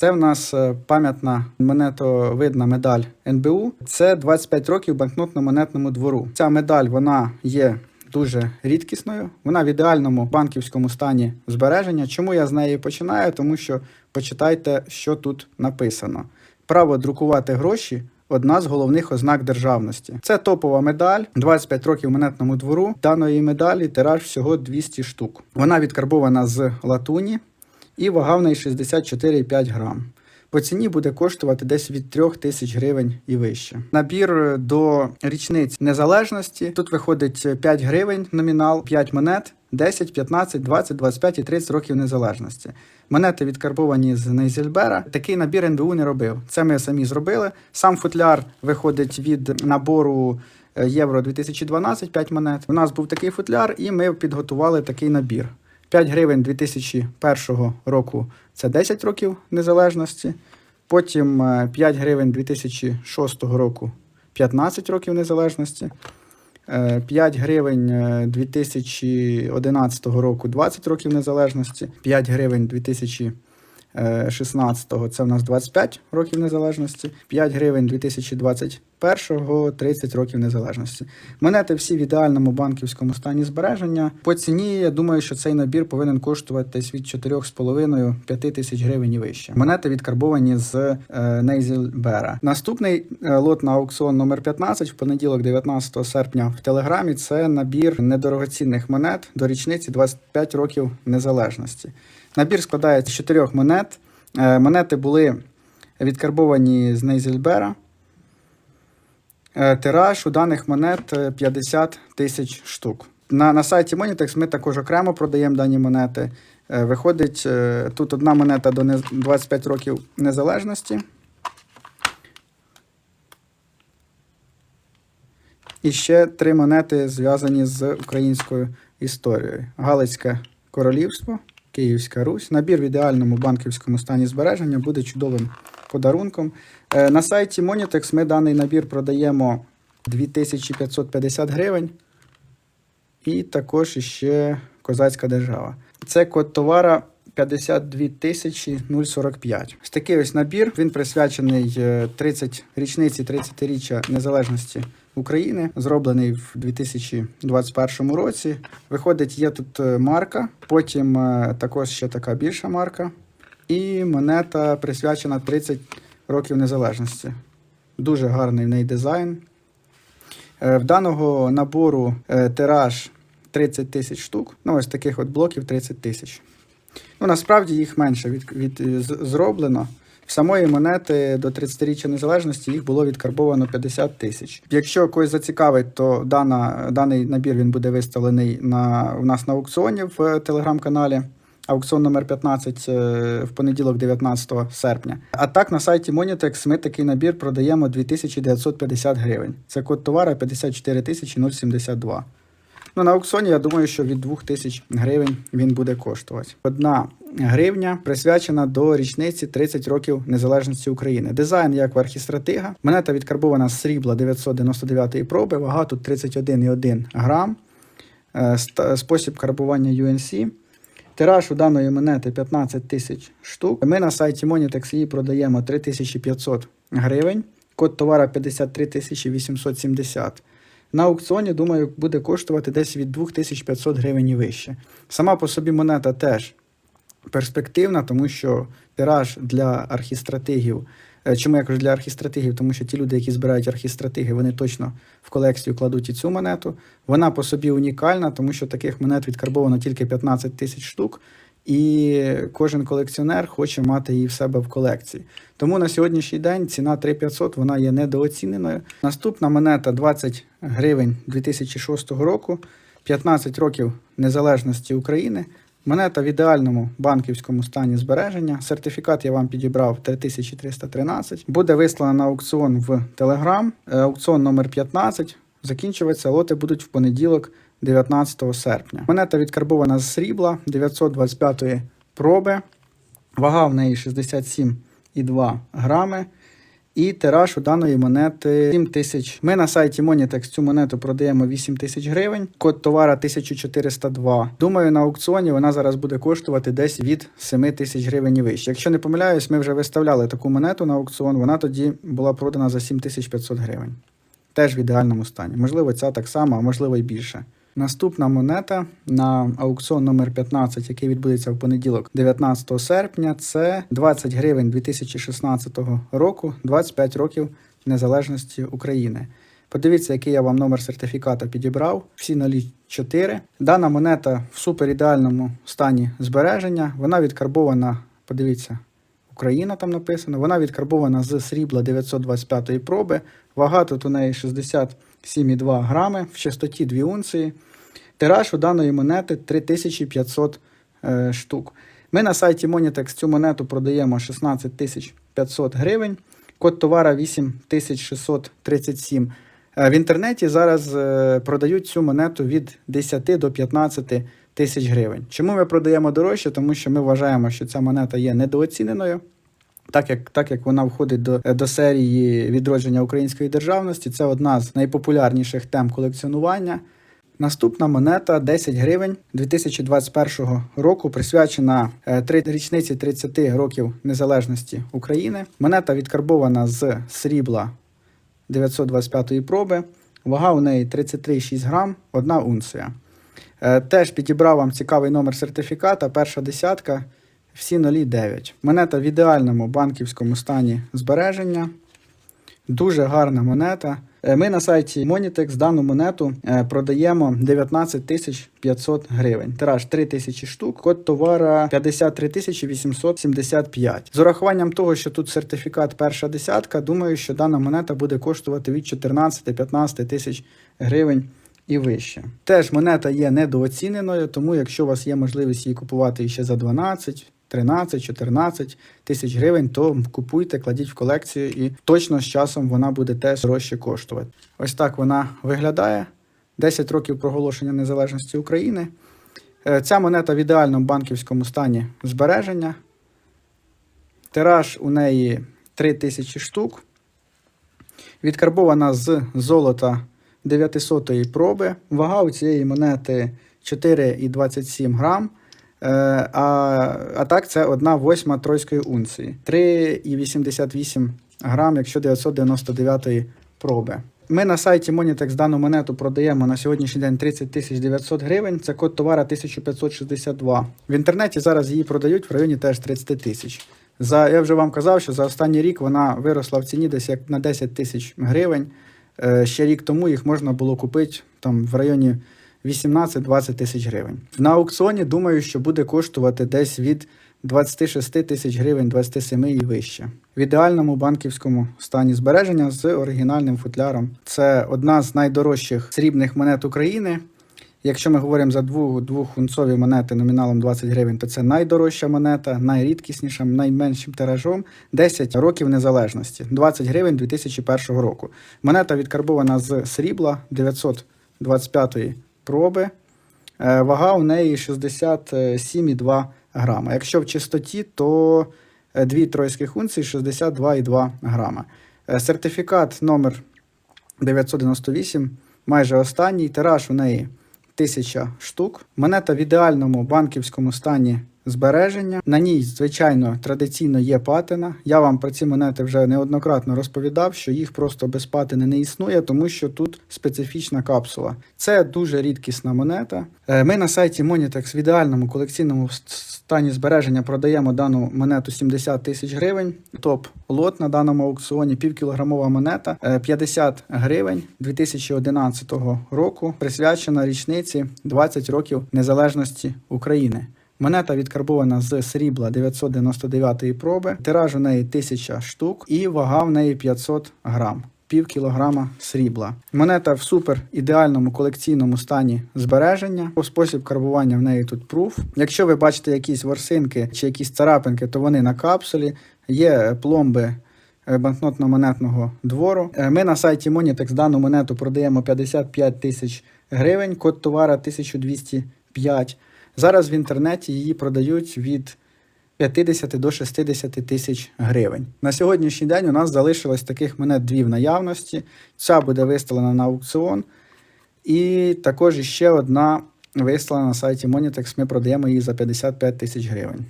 Це в нас е, пам'ятна монетовидна медаль НБУ. Це 25 років банкнотно-монетному двору. Ця медаль вона є дуже рідкісною. Вона в ідеальному банківському стані збереження. Чому я з неї починаю? Тому що почитайте, що тут написано. Право друкувати гроші. Одна з головних ознак державності. Це топова медаль, 25 років монетному двору. Даної медалі тираж всього 200 штук. Вона відкарбована з латуні і вага в неї 64,5 грам. По ціні буде коштувати десь від 3 тисяч гривень і вище. Набір до річниць незалежності. Тут виходить 5 гривень номінал, 5 монет, 10, 15, 20, 25 і 30 років незалежності. Монети відкарбовані з Нейзельбера. Такий набір НБУ не робив. Це ми самі зробили. Сам футляр виходить від набору е, Євро 2012, 5 монет. У нас був такий футляр, і ми підготували такий набір. 5 гривень 2001 року це 10 років незалежності. Потім е, 5 гривень 2006 року 15 років незалежності. Е, 5 гривень е, 2011 року 20 років незалежності. 5 гривень 2016 це в нас 25 років незалежності. 5 гривень 2021 30 років незалежності. Монети всі в ідеальному банківському стані збереження. По ціні я думаю, що цей набір повинен коштувати десь від 4,5-5 тисяч гривень і вище. Монети відкарбовані з е, Нейзельбера. Наступний е, лот на аукціон номер 15 в понеділок, 19 серпня в Телеграмі. Це набір недорогоцінних монет до річниці 25 років незалежності. Набір складається з чотирьох монет. Е, Монети були відкарбовані з Нейзельбера. Е, Тираж у даних монет е, 50 тисяч штук. На, на сайті Monitex ми також окремо продаємо дані монети. Е, Виходить, е, тут одна монета до 25 років незалежності. І ще три монети зв'язані з українською історією: Галицьке королівство, Київська Русь. Набір в ідеальному банківському стані збереження буде чудовим подарунком. Е, На сайті Monitex ми даний набір продаємо 2550 гривень. І також ще козацька держава. Це код товара 52 тисячі 045. Ось такий ось набір. Він присвячений е, 30 річниці 30-річчя незалежності України, зроблений в 2021 році. Виходить, є тут е, марка, потім е, також ще така більша марка. І монета присвячена 30 років незалежності. Дуже гарний в неї дизайн. Е, В даного набору е, тираж 30 тисяч штук. Ну, ось таких от блоків 30 тисяч. Ну, насправді їх менше від, від, зроблено. Самої монети до 30-річчя незалежності їх було відкарбовано 50 тисяч. Якщо когось зацікавить, то дана, даний набір він буде виставлений на, у нас на аукціоні в е, телеграм-каналі. Аукціон номер 15 е, в понеділок, 19 серпня. А так на сайті Monitex ми такий набір продаємо 2950 гривень. Це код товара 54 тисячі 072. Ну, на аукціоні я думаю, що від 2000 гривень він буде коштувати. Одна гривня присвячена до річниці 30 років незалежності України. Дизайн як в архістратига. Монета відкарбована з срібла 999 проби, вага тут 31,1 грам. Е, Спосіб карбування UNC. Тираж у даної монети 15 тисяч штук. Ми на сайті Monitex її продаємо 3500 гривень. Код товара 53 870. На аукціоні, думаю, буде коштувати десь від 2500 гривень і вище. Сама по собі монета теж перспективна, тому що тираж для архістратигів. е, Чому я кажу для архістратигів? Тому що ті люди, які збирають архістратиги, вони точно в колекцію кладуть і цю монету. Вона по собі унікальна, тому що таких монет відкарбовано тільки 15 тисяч штук, і кожен колекціонер хоче мати її в себе в колекції. Тому на сьогоднішній день ціна 3500 вона є недооціненою. Наступна монета 20 гривень 2006 року, 15 років незалежності України. Монета в ідеальному банківському стані збереження. Сертифікат я вам підібрав 3313. Буде вислана на аукціон в. Е, Аукціон номер 15. Закінчуватися лоти будуть в понеділок, 19 серпня. Монета відкарбована з срібла 925-ї проби. Вага в неї 67,2 грами. І тираж у даної монети 7 тисяч. Ми на сайті Monitex цю монету продаємо 8 тисяч гривень. Код товара 1402. Думаю, на аукціоні вона зараз буде коштувати десь від 7 тисяч гривень і вище. Якщо не помиляюсь, ми вже виставляли таку монету на аукціон. Вона тоді була продана за 7500 гривень. Теж в ідеальному стані. Можливо, ця так само, а можливо і більше. Наступна монета на аукціон номер 15, який відбудеться в понеділок, 19 серпня, це 20 гривень 2016 року, 25 років незалежності України. Подивіться, який я вам номер сертифіката підібрав. Всі 04. Дана монета в суперідеальному стані збереження. Вона відкарбована, подивіться, Україна там написано. Вона відкарбована з срібла 925 проби. Вага тут у неї 67,2 грами, в частоті 2 унції. Тираж у даної монети 3500 е, штук. Ми на сайті Monitex цю монету продаємо 16 500 гривень. Код товара 8637. Е, В інтернеті зараз е, продають цю монету від 10 до 15 тисяч гривень. Чому ми продаємо дорожче? Тому що ми вважаємо, що ця монета є недооціненою. Так як, так як вона входить до, до серії відродження української державності, це одна з найпопулярніших тем колекціонування. Наступна монета 10 гривень 2021 року, присвячена е, річниці 30 років незалежності України. Монета відкарбована з срібла 925-ї проби. Вага у неї 33,6 грам, 1 унція. Е, Теж підібрав вам цікавий номер сертифіката, перша десятка, всі 0,9. Монета в ідеальному банківському стані збереження. Дуже гарна монета. Е, Ми на сайті Monitex дану монету е, продаємо 19 500 гривень. Тираж 3 тисячі штук, код товара 53 875. З урахуванням того, що тут сертифікат перша десятка, думаю, що дана монета буде коштувати від 14-15 тисяч гривень і вище. Теж монета є недооціненою, тому якщо у вас є можливість її купувати ще за 12, 13, 14 тисяч гривень, то купуйте, кладіть в колекцію і точно з часом вона буде теж дорожче коштувати. Ось так вона виглядає. 10 років проголошення незалежності України. Е, Ця монета в ідеальному банківському стані збереження. Тираж у неї 3000 штук. Відкарбована з золота 900 проби. Вага у цієї монети 4,27 грам. Е, А, а так, це 1 восьма тройської унції. 3,88 грам, якщо 999 проби. Ми на сайті Monitex дану монету продаємо на сьогоднішній день 30 900 гривень. Це код товара 1562. В інтернеті зараз її продають в районі теж 30 тисяч. За я вже вам казав, що за останній рік вона виросла в ціні десь як на 10 тисяч гривень. Е, Ще рік тому їх можна було купити там в районі 18-20 тисяч гривень. На аукціоні думаю, що буде коштувати десь від 26 тисяч гривень, 27 і вище. В ідеальному банківському стані збереження з оригінальним футляром. Це одна з найдорожчих срібних монет України. Якщо ми говоримо за двох двохунцові монети номіналом 20 гривень, то це найдорожча монета, найрідкісніша, найменшим тиражом 10 років незалежності, 20 гривень 2001 року. Монета відкарбована з срібла 925 проби. Е, Вага у неї 67,2 грама. Якщо в чистоті, то е, дві тройських унції 62,2 грама. Е, Сертифікат номер 998, майже останній. Тираж у неї 1000 штук. Монета в ідеальному банківському стані збереження. На ній, звичайно, традиційно є патина. Я вам про ці монети вже неоднократно розповідав, що їх просто без патини не існує, тому що тут специфічна капсула. Це дуже рідкісна монета. Е, Ми на сайті Monitex в ідеальному колекційному стані збереження продаємо дану монету 70 тисяч гривень. Топ лот на даному аукціоні півкілограмова монета е, 50 гривень 2011 року, присвячена річниці 20 років незалежності України. Монета відкарбована з срібла 999 проби, тираж у неї 1000 штук і вага в неї 500 грам. Пів кілограма срібла. Монета в супер ідеальному колекційному стані збереження. Спосіб карбування в неї тут пруф. Якщо ви бачите якісь ворсинки чи якісь царапинки, то вони на капсулі. Є пломби е, банкнотно-монетного двору. Е, Ми на сайті Monitex дану монету продаємо 55 тисяч гривень, код товара 1205. Зараз в інтернеті її продають від 50 до 60 тисяч гривень. На сьогоднішній день у нас залишилось таких монет дві в наявності. Ця буде виставлена на аукціон. І також ще одна виставлена на сайті Monitex. Ми продаємо її за 55 тисяч гривень.